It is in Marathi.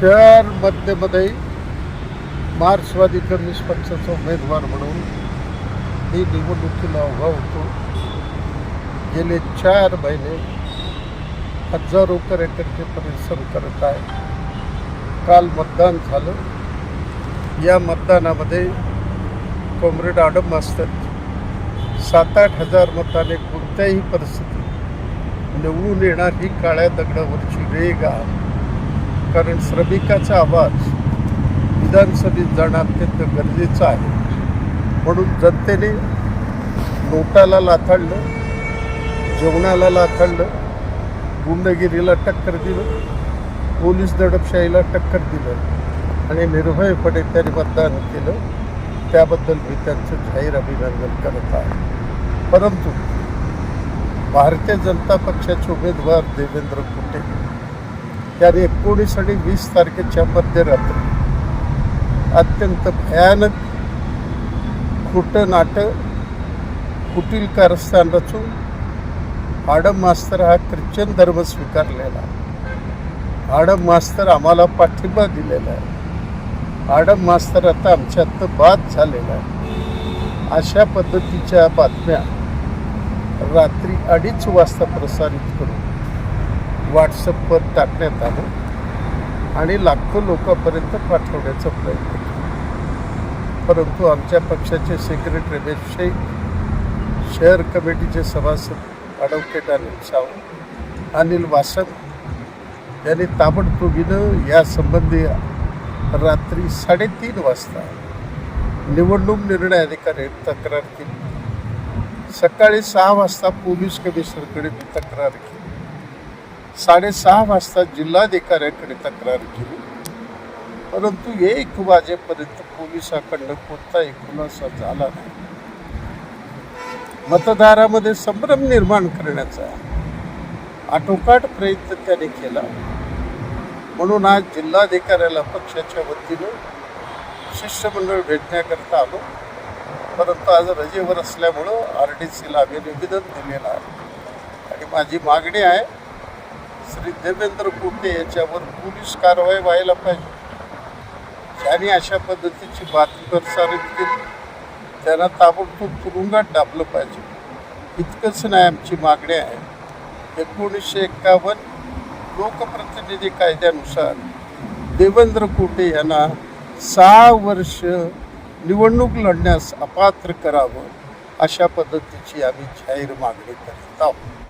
शहर मध्येमध्ये मार्क्सवादी कम्युनिस्ट पक्षाचा उमेदवार म्हणून मी निवडणुकीला उभा होतो. गेले चार महिने हजारो कार्यकर्ते परिश्रम करत आहे. काल मतदान झालं. या मतदानामध्ये कॉम्रेड आडम मास्तर सात आठ हजार मताने कोणत्याही परिस्थितीत निवडून येणार ही काळ्या दगडावरची वेग आहे कारण श्रमिकाचा आवाज विधानसभेत जाणं अत्यंत गरजेचं आहे. म्हणून जनतेने नोटाला लाथाडलं जेवणाला लाथाडलं गुंडगिरीला टक्कर दिलं पोलीस दडपशाहीला टक्कर दिलं आणि निर्भयपणे त्यांनी मतदान केलं त्याबद्दल मी त्यांचं जाहीर अभिनंदन करत आहे. परंतु भारतीय जनता पक्षाचे उमेदवार देवेंद्र कुटे यांनी एकोणीस आणि वीस तारखेच्या मध्यरात्री. अत्यंत भयानक खोटं नाटं कुटील कारस्थान रचून आडम मास्तर हा ख्रिश्चन धर्म स्वीकारलेला. आडम मास्तर आम्हाला पाठिंबा दिलेला आहे. आडम मास्तर आता आमच्यात बाद झालेला आहे. अशा पद्धतीच्या बातम्या रात्री अडीच वाजता प्रसारित करून व्हॉट्सअपवर टाकण्यात आलं आणि लाखो लोकांपर्यंत पाठवण्याचा प्रयत्न केला. परंतु आमच्या पक्षाचे सेक्रेटरी रमेश शेख शहर कमिटीचे सभासद ॲडव्होकेट अनिल सावंत अनिल वासक यांनी ताबडतोबीनं यासंबंधी रात्री साडेतीन वाजता निवडणूक निर्णय अधिकारी तक्रार केली. सकाळी सहा वाजता पोलीस कमिशनरकडे मी तक्रार केली. साडेसहा वाजता जिल्हाधिकाऱ्याकडे तक्रार केली. परंतु एक वाजेपर्यंत पोलिसाकडनं कोणताही खुलासा झाला नाही. मतदारामध्ये संभ्रम निर्माण करण्याचा आटोकाट प्रयत्न त्याने केला. म्हणून आज जिल्हाधिकाऱ्याला पक्षाच्या वतीनं शिष्टमंडळ भेटण्याकरता आलो. परंतु आज रजेवर असल्यामुळं आर डी सीला आम्ही निवेदन दिलेलं आहे. आणि माझी मागणी आहे श्री देवेंद्र कुटे याच्यावर पोलीस कारवाई व्हायला पाहिजे. ज्यांनी अशा पद्धतीची बातमी प्रसारित केली त्यांना ताबडतोब तुरुंगात डाबलं पाहिजे. इतकंच नाही आमची मागणी आहे. एकोणीसशे एक्कावन्न लोकप्रतिनिधी कायद्यानुसार देवेंद्र कुटे यांना सहा वर्ष निवडणूक लढण्यास अपात्र करावं अशा पद्धतीची आम्ही जाहीर मागणी करीत आहोत.